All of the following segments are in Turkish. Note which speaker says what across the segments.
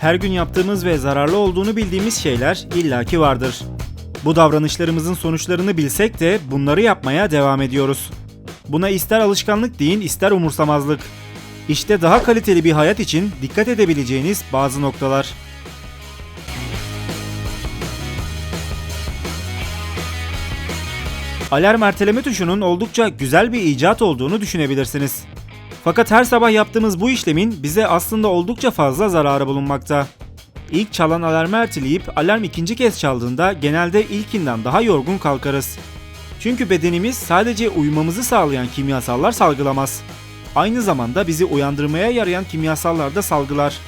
Speaker 1: Her gün yaptığımız ve zararlı olduğunu bildiğimiz şeyler illaki vardır. Bu davranışlarımızın sonuçlarını bilsek de bunları yapmaya devam ediyoruz. Buna ister alışkanlık deyin ister umursamazlık. İşte daha kaliteli bir hayat için dikkat edebileceğiniz bazı noktalar. Alarm erteleme tuşunun oldukça güzel bir icat olduğunu düşünebilirsiniz. Fakat her sabah yaptığımız bu işlemin bize aslında oldukça fazla zararı bulunmakta. İlk çalan alarmı erteleyip alarm ikinci kez çaldığında genelde ilkinden daha yorgun kalkarız. Çünkü bedenimiz sadece uyumamızı sağlayan kimyasallar salgılamaz. Aynı zamanda bizi uyandırmaya yarayan kimyasallar da salgılar.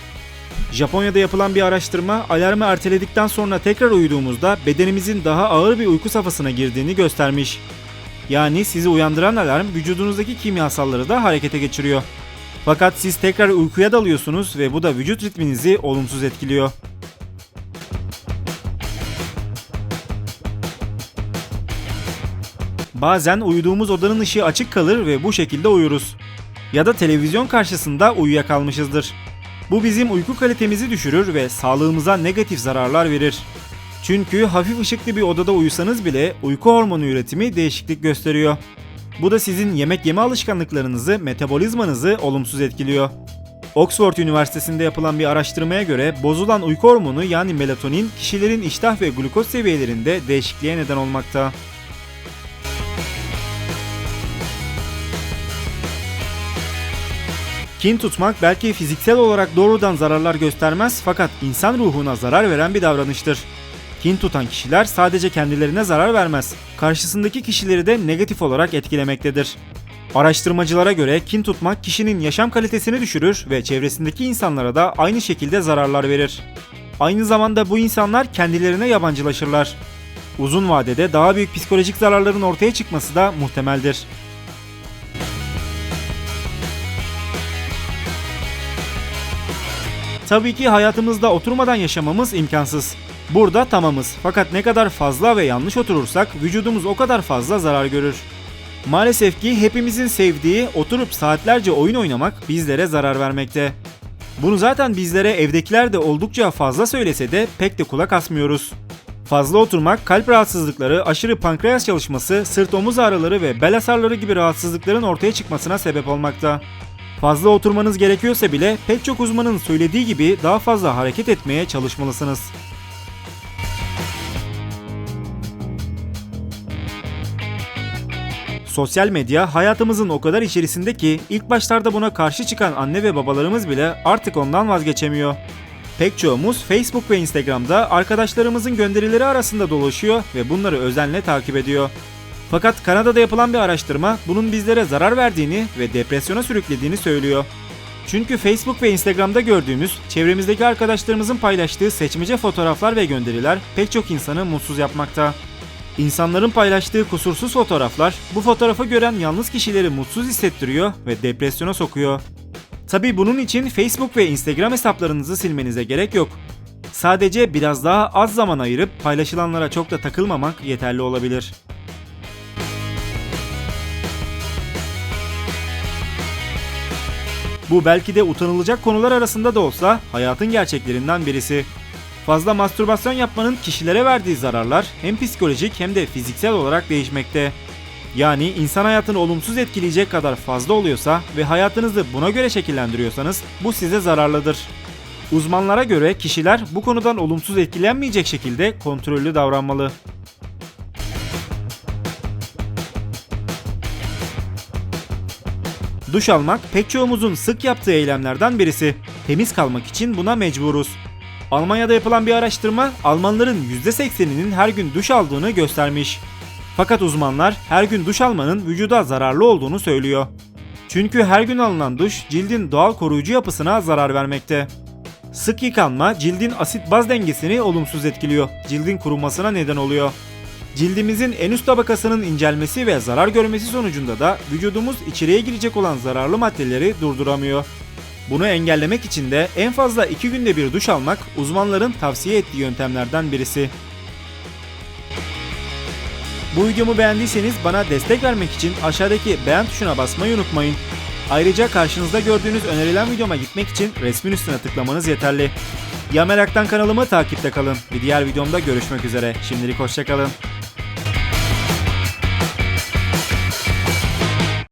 Speaker 1: Japonya'da yapılan bir araştırma alarmı erteledikten sonra tekrar uyuduğumuzda bedenimizin daha ağır bir uyku safhasına girdiğini göstermiş. Yani sizi uyandıran alarm vücudunuzdaki kimyasalları da harekete geçiriyor. Fakat siz tekrar uykuya dalıyorsunuz ve bu da vücut ritminizi olumsuz etkiliyor. Bazen uyuduğumuz odanın ışığı açık kalır ve bu şekilde uyuruz. Ya da televizyon karşısında uyuyakalmışızdır. Bu bizim uyku kalitemizi düşürür ve sağlığımıza negatif zararlar verir. Çünkü hafif ışıklı bir odada uyusanız bile uyku hormonu üretimi değişiklik gösteriyor. Bu da sizin yemek yeme alışkanlıklarınızı, metabolizmanızı olumsuz etkiliyor. Oxford Üniversitesi'nde yapılan bir araştırmaya göre bozulan uyku hormonu yani melatonin kişilerin iştah ve glukoz seviyelerinde değişikliğe neden olmakta. Kin tutmak belki fiziksel olarak doğrudan zararlar göstermez fakat insan ruhuna zarar veren bir davranıştır. Kin tutan kişiler sadece kendilerine zarar vermez, karşısındaki kişileri de negatif olarak etkilemektedir. Araştırmacılara göre kin tutmak kişinin yaşam kalitesini düşürür ve çevresindeki insanlara da aynı şekilde zararlar verir. Aynı zamanda bu insanlar kendilerine yabancılaşırlar. Uzun vadede daha büyük psikolojik zararların ortaya çıkması da muhtemeldir. Tabii ki hayatımızda oturmadan yaşamamız imkansız. Burada tamamız fakat ne kadar fazla ve yanlış oturursak vücudumuz o kadar fazla zarar görür. Maalesef ki hepimizin sevdiği oturup saatlerce oyun oynamak bizlere zarar vermekte. Bunu zaten bizlere evdekiler de oldukça fazla söylese de pek de kulak asmıyoruz. Fazla oturmak kalp rahatsızlıkları, aşırı pankreas çalışması, sırt omuz ağrıları ve bel hasarları gibi rahatsızlıkların ortaya çıkmasına sebep olmakta. Fazla oturmanız gerekiyorsa bile pek çok uzmanın söylediği gibi daha fazla hareket etmeye çalışmalısınız. Sosyal medya hayatımızın o kadar içerisinde ki ilk başlarda buna karşı çıkan anne ve babalarımız bile artık ondan vazgeçemiyor. Pek çoğumuz Facebook ve Instagram'da arkadaşlarımızın gönderileri arasında dolaşıyor ve bunları özenle takip ediyor. Fakat Kanada'da yapılan bir araştırma bunun bizlere zarar verdiğini ve depresyona sürüklediğini söylüyor. Çünkü Facebook ve Instagram'da gördüğümüz, çevremizdeki arkadaşlarımızın paylaştığı seçmece fotoğraflar ve gönderiler pek çok insanı mutsuz yapmakta. İnsanların paylaştığı kusursuz fotoğraflar bu fotoğrafı gören yalnız kişileri mutsuz hissettiriyor ve depresyona sokuyor. Tabi bunun için Facebook ve Instagram hesaplarınızı silmenize gerek yok. Sadece biraz daha az zaman ayırıp paylaşılanlara çok da takılmamak yeterli olabilir. Bu belki de utanılacak konular arasında da olsa hayatın gerçeklerinden birisi. Fazla mastürbasyon yapmanın kişilere verdiği zararlar hem psikolojik hem de fiziksel olarak değişmekte. Yani insan hayatını olumsuz etkileyecek kadar fazla oluyorsa ve hayatınızı buna göre şekillendiriyorsanız bu size zararlıdır. Uzmanlara göre kişiler bu konudan olumsuz etkilenmeyecek şekilde kontrollü davranmalı. Duş almak pek çoğumuzun sık yaptığı eylemlerden birisi. Temiz kalmak için buna mecburuz. Almanya'da yapılan bir araştırma Almanların %80'inin her gün duş aldığını göstermiş. Fakat uzmanlar her gün duş almanın vücuda zararlı olduğunu söylüyor. Çünkü her gün alınan duş cildin doğal koruyucu yapısına zarar vermekte. Sık yıkanma cildin asit baz dengesini olumsuz etkiliyor. Cildin kurumasına neden oluyor. Cildimizin en üst tabakasının incelmesi ve zarar görmesi sonucunda da vücudumuz içeriye girecek olan zararlı maddeleri durduramıyor. Bunu engellemek için de en fazla 2 günde bir duş almak uzmanların tavsiye ettiği yöntemlerden birisi. Bu videomu beğendiyseniz bana destek vermek için aşağıdaki beğen tuşuna basmayı unutmayın. Ayrıca karşınızda gördüğünüz önerilen videoma gitmek için resmin üstüne tıklamanız yeterli. Ya Merak'tan kanalımı takipte kalın. Bir diğer videomda görüşmek üzere. Şimdilik hoşçakalın.